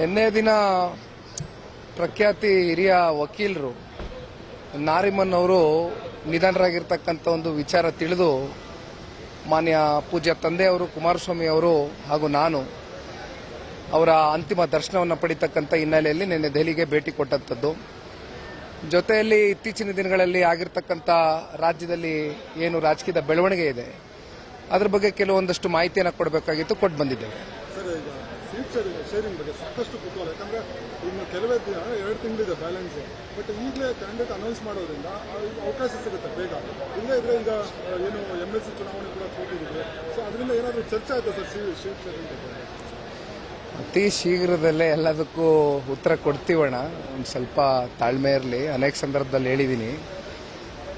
ನಿನ್ನೆ ದಿನ ಪ್ರಖ್ಯಾತಿ ಹಿರಿಯ ವಕೀಲರು ನಾರಿಮನ್ ಅವರು ನಿಧನರಾಗಿರ್ತಕ್ಕಂಥ ಒಂದು ವಿಚಾರ ತಿಳಿದು ಮಾನ್ಯ ಪೂಜ್ಯ ತಂದೆಯವರು ಕುಮಾರಸ್ವಾಮಿ ಅವರು ಹಾಗೂ ನಾನು ಅವರ ಅಂತಿಮ ದರ್ಶನವನ್ನು ಪಡಿತಕ್ಕಂಥ ಹಿನ್ನೆಲೆಯಲ್ಲಿ ನಿನ್ನೆ ದೆಹಲಿಗೆ ಭೇಟಿ ಕೊಟ್ಟಂಥದ್ದು. ಜೊತೆಯಲ್ಲಿ ಇತ್ತೀಚಿನ ದಿನಗಳಲ್ಲಿ ಆಗಿರ್ತಕ್ಕಂಥ ರಾಜ್ಯದಲ್ಲಿ ಏನು ರಾಜಕೀಯದ ಬೆಳವಣಿಗೆ ಇದೆ, ಅದ್ರ ಬಗ್ಗೆ ಕೆಲವೊಂದಷ್ಟು ಮಾಹಿತಿಯನ್ನು ಕೊಡಬೇಕಾಗಿತ್ತು ಕೊಟ್ಟು ಬಂದಿದ್ದೇವೆ ಸೀಟ್ ಶೇರಿಂಗ್ ಬಗ್ಗೆ ಸಾಕಷ್ಟು ಕುತೂಹಲ. ಯಾಕಂದ್ರೆ ಇನ್ನು ಕೆಲವೇ ದಿನ, ಎರಡು ತಿಂಗಳಿದೆ ಬ್ಯಾಲೆನ್ಸ್ ಬಟ್ ಈಗಲೇ ಕ್ಯಾಂಡಿಡೇಟ್ ಅನೌನ್ಸ್ ಮಾಡೋದ್ರಿಂದ ಅವಕಾಶ ಸಿಗುತ್ತೆ ಬೇಗ. ಇಲ್ಲೇ ಇದ್ರೆ ಈಗ ಏನು ಎಂ ಎಲ್ ಸಿ ಚುನಾವಣೆ ಕೂಡ ಸೋತಿದ್ರು ಸೊ ಅದರಿಂದ ಏನಾದರೂ ಚರ್ಚೆ ಆಯ್ತಾ ಸರ್ ಸೀಟ್ ಶೇರಿಂಗ್ ಬಗ್ಗೆ ಅತಿ ಶೀಘ್ರದಲ್ಲೇ ಎಲ್ಲದಕ್ಕೂ ಉತ್ತರ ಕೊಡ್ತೀವಣ್ಣ. ಒಂದು ಸ್ವಲ್ಪ ತಾಳ್ಮೆ ಇರಲಿ. ಅನೇಕ ಸಂದರ್ಭದಲ್ಲಿ ಹೇಳಿದ್ದೀನಿ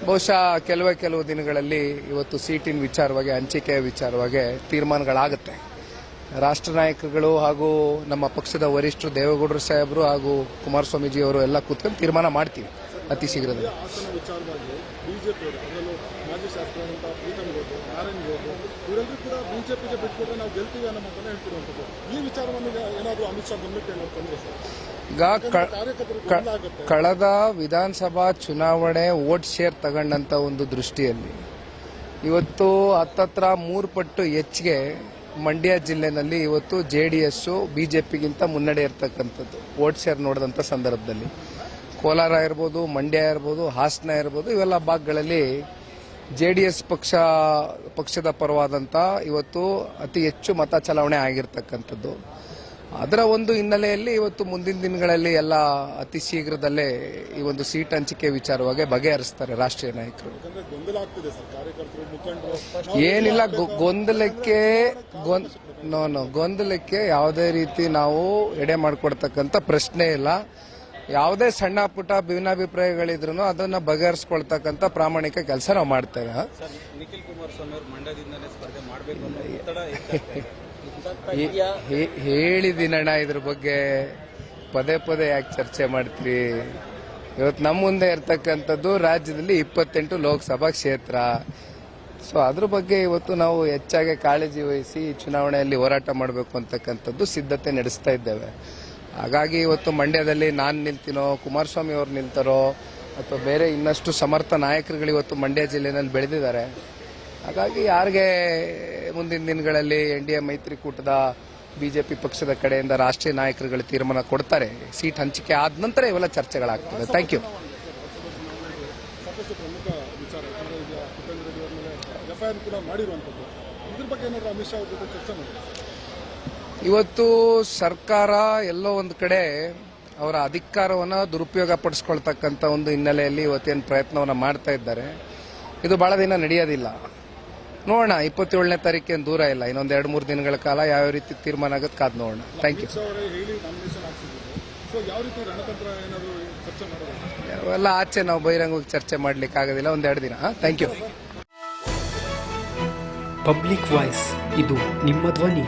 ಬಹುಶಃ ಕೆಲವೇ ಕೆಲವು ದಿನಗಳಲ್ಲಿ ಇವತ್ತು ಸೀಟಿನ ವಿಚಾರವಾಗಿ, ಹಂಚಿಕೆಯ ವಿಚಾರವಾಗಿ ತೀರ್ಮಾನಗಳಾಗುತ್ತೆ. ರಾಷ್ಟ್ರ ನಾಯಕರುಗಳು ಹಾಗೂ ನಮ್ಮ ಪಕ್ಷದ ವರಿಷ್ಠರು ದೇವೇಗೌಡರು ಸಾಹೇಬರು ಹಾಗೂ ಕುಮಾರಸ್ವಾಮೀಜಿ ಅವರು ಎಲ್ಲ ಕೂತ್ಕೊಂಡು ತೀರ್ಮಾನ ಮಾಡ್ತೀವಿ ಅತಿ ಶೀಘ್ರದಲ್ಲಿ. ಕಳೆದ ವಿಧಾನಸಭಾ ಚುನಾವಣೆ ವೋಟ್ ಶೇರ್ ತಗೊಂಡಂತ ಒಂದು ದೃಷ್ಟಿಯಲ್ಲಿ ಇವತ್ತು ಹತ್ತತ್ರ ಮೂರು ಪಟ್ಟು ಹೆಚ್ಚಿಗೆ ಮಂಡ್ಯ ಜಿಲ್ಲೆನಲ್ಲಿ ಇವತ್ತು ಜೆ ಡಿ ಎಸ್ ಬಿಜೆಪಿಗಿಂತ ಮುನ್ನಡೆ ಇರ್ತಕ್ಕಂಥದ್ದು, ವೋಟ್ ಶೇರ್ ನೋಡಿದಂಥ ಸಂದರ್ಭದಲ್ಲಿ. ಕೋಲಾರ ಇರ್ಬೋದು, ಮಂಡ್ಯ ಇರ್ಬೋದು, ಹಾಸನ ಇರ್ಬೋದು, ಇವೆಲ್ಲ ಭಾಗಗಳಲ್ಲಿ ಜೆ ಡಿ ಎಸ್ ಪಕ್ಷ, ಪಕ್ಷದ ಪರವಾದಂಥ ಇವತ್ತು ಅತಿ ಹೆಚ್ಚು ಮತ ಚಲಾವಣೆ ಆಗಿರ್ತಕ್ಕಂಥದ್ದು. ಅದರ ಒಂದು ಹಿನ್ನೆಲೆಯಲ್ಲಿ ಇವತ್ತು ಮುಂದಿನ ದಿನಗಳಲ್ಲಿ ಎಲ್ಲ ಅತಿ ಶೀಘ್ರದಲ್ಲೇ ಈ ಒಂದು ಸೀಟ್ ಹಂಚಿಕೆ ವಿಚಾರವಾಗಿ ಬಗೆಹರಿಸ್ತಾರೆ ರಾಷ್ಟ್ರೀಯ ನಾಯಕರು. ಯಾಕಂದ್ರೆ ಗೊಂದಲ ಆಗ್ತಿದೆ ಸರ್ ಕಾರ್ಯಕರ್ತರು ಮುಖಂಡರು ಏನಿಲ್ಲ ಗೊ- ಗೊಂದಲಕ್ಕೆ ಗೊಂದ್ ನೋ ನೋ ಗೊಂದಲಕ್ಕೆ ಯಾವುದೇ ರೀತಿ ನಾವು ಎಡೆ ಮಾಡಿಕೊಡ್ತಕ್ಕಂಥ ಪ್ರಶ್ನೆ ಇಲ್ಲ. ಯಾವುದೇ ಸಣ್ಣ ಪುಟ್ಟ ಭಿನ್ನಾಭಿಪ್ರಾಯಗಳಿದ್ರು ಅದನ್ನ ಬಗೆಹರಿಸ್ಕೊಳ್ತಕ್ಕಂಥ ಪ್ರಾಮಾಣಿಕ ಕೆಲಸ ನಾವು ಮಾಡ್ತೇವೆ. ಹೇಳಿದ್ದೀನಣ್ಣ ಇದ್ರ ಬಗ್ಗೆ ಪದೇ ಪದೇ ಯಾಕೆ ಚರ್ಚೆ ಮಾಡ್ತೀರಿ? ಇವತ್ತು ನಮ್ಮ ಮುಂದೆ ಇರ್ತಕ್ಕಂಥದ್ದು ರಾಜ್ಯದಲ್ಲಿ ಇಪ್ಪತ್ತೆಂಟು ಲೋಕಸಭಾ ಕ್ಷೇತ್ರ. ಸೊ ಅದ್ರ ಬಗ್ಗೆ ಇವತ್ತು ನಾವು ಹೆಚ್ಚಾಗಿ ಕಾಳಜಿ ವಹಿಸಿ ಚುನಾವಣೆಯಲ್ಲಿ ಹೋರಾಟ ಮಾಡಬೇಕು ಅಂತಕ್ಕಂಥದ್ದು ಸಿದ್ಧತೆ ನಡೆಸ್ತಾ ಇದ್ದೇವೆ. ಹಾಗಾಗಿ ಇವತ್ತು ಮಂಡ್ಯದಲ್ಲಿ ನಾನು ನಿಲ್ತೀನೋ, ಕುಮಾರಸ್ವಾಮಿ ಅವ್ರು ನಿಲ್ತಾರೋ, ಅಥವಾ ಬೇರೆ ಇನ್ನಷ್ಟು ಸಮರ್ಥ ನಾಯಕರುಗಳು ಇವತ್ತು ಮಂಡ್ಯ ಜಿಲ್ಲೆಯಲ್ಲಿ ಬೆಳೆದಿದ್ದಾರೆ. ಹಾಗಾಗಿ ಯಾರಿಗೆ ಮುಂದಿನ ದಿನಗಳಲ್ಲಿ ಎನ್ ಡಿ ಎ ಮೈತ್ರಿಕೂಟದ ಬಿಜೆಪಿ ಪಕ್ಷದ ಕಡೆಯಿಂದ ರಾಷ್ಟ್ರೀಯ ನಾಯಕರುಗಳು ತೀರ್ಮಾನ ಕೊಡ್ತಾರೆ. ಸೀಟ್ ಹಂಚಿಕೆ ಆದ ನಂತರ ಇವೆಲ್ಲ ಚರ್ಚೆಗಳಾಗ್ತದೆ. ಥ್ಯಾಂಕ್ ಯು ಇವತ್ತು ಸರ್ಕಾರ ಎಲ್ಲೋ ಒಂದು ಕಡೆ ಅವರ ಅಧಿಕಾರವನ್ನು ದುರುಪಯೋಗ ಪಡಿಸ್ಕೊಳ್ತಕ್ಕಂಥ ಒಂದು ಹಿನ್ನೆಲೆಯಲ್ಲಿ ಇವತ್ತೇನು ಪ್ರಯತ್ನವನ್ನು ಮಾಡ್ತಾ ಇದ್ದಾರೆ. ಇದು ಬಹಳ ದಿನ ನಡೆಯೋದಿಲ್ಲ. ನೋಡೋಣ ಇಪ್ಪತ್ತೇಳನೇ ತಾರೀಕೇನು ದೂರ ಇಲ್ಲ ಇನ್ನೊಂದು ಎರಡು ಮೂರು ದಿನಗಳ ಕಾಲ ಯಾವ ರೀತಿ ತೀರ್ಮಾನ ಆಗುತ್ತೆ ಕಾದ್ ನೋಡೋಣ. ಥ್ಯಾಂಕ್ ಯು ಅವೆಲ್ಲ ಆಚೆ ನಾವು ಬಹಿರಂಗವಾಗಿ ಚರ್ಚೆ ಮಾಡ್ಲಿಕ್ಕೆ ಆಗೋದಿಲ್ಲ ಒಂದೆರಡು ದಿನ ಥ್ಯಾಂಕ್ ಯು ಪಬ್ಲಿಕ್ ವಾಯ್ಸ್ ಇದು ನಿಮ್ಮ ಧ್ವನಿ.